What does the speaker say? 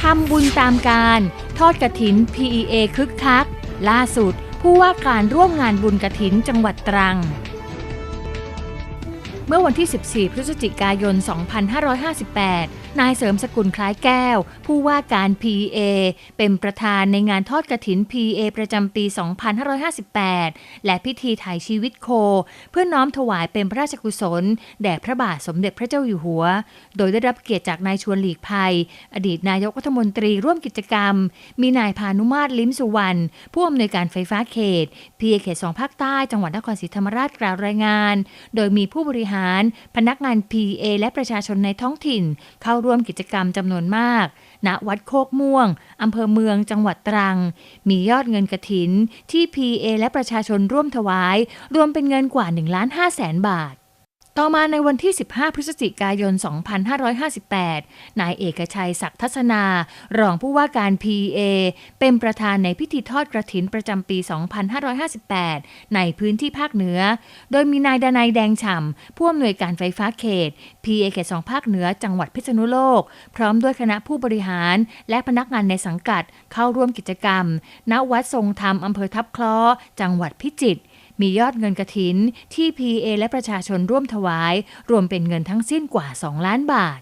ทำบุญตามการ ทอดกระถิน PEA คึกคัก ล่าสุด ผู้ว่าการร่วมงานบุญกระถินจังหวัดตรัง เมื่อวันที่ 14 พฤศจิกายน 2558 นายเสริมสกุลคล้ายแก้ว ผู้ว่าการ PA เป็นประธานในงานทอดกระถิน PA ประจำปี 2558 และพิธีถ่ายชีวิตโค เพื่อน้อมถวายเป็นพระราชกุศล แด่พระบาทสมเด็จพระเจ้าอยู่หัว โดยได้รับเกียรติจากนายชวนหลีกภัย อดีตนายกรัฐมนตรีร่วมกิจกรรม มีนายพานุมาตรลิ้มสุวรรณผู้อำนวยการไฟฟ้าเขต PA เขต 2 ภาคใต้ จังหวัดนครศรีธรรมราชกล่าวรายงาน โดยมีผู้บริหารพนักงาน PA และประชาชนในท้องถิ่น เข้าร่วมกิจกรรมจำนวนมาก ณ วัดโคกม่วง อำเภอเมือง จังหวัดตรัง มียอดเงินกระถิน ที่ PA และประชาชนร่วมถวาย รวมเป็นเงินกว่า1ล้าน5แสนบาท ต่อมาในวันที่ 15 พฤศจิกายน 2558 นายเอกชัยศักดิ์ทัศนา รองผู้ว่าการ PA เป็นประธานในพิธีทอดกระถินประจำปี 2558 ในพื้นที่ภาคเหนือ โดยมีนายดนัยแดงฉ่ำผู้อำนวยการไฟฟ้าเขต PA เขต2ภาคเหนือจังหวัดพิษณุโลก พร้อมด้วยคณะผู้บริหาร และพนักงานในสังกัดเข้าร่วมกิจกรรม ณ วัดทรงธรรมอำเภอทับคล้อ จังหวัดพิจิตร มียอดเงินกระถินที่ PA และประชาชนร่วมถวาย รวมเป็นเงินทั้งสิ้นกว่า 2 ล้านบาท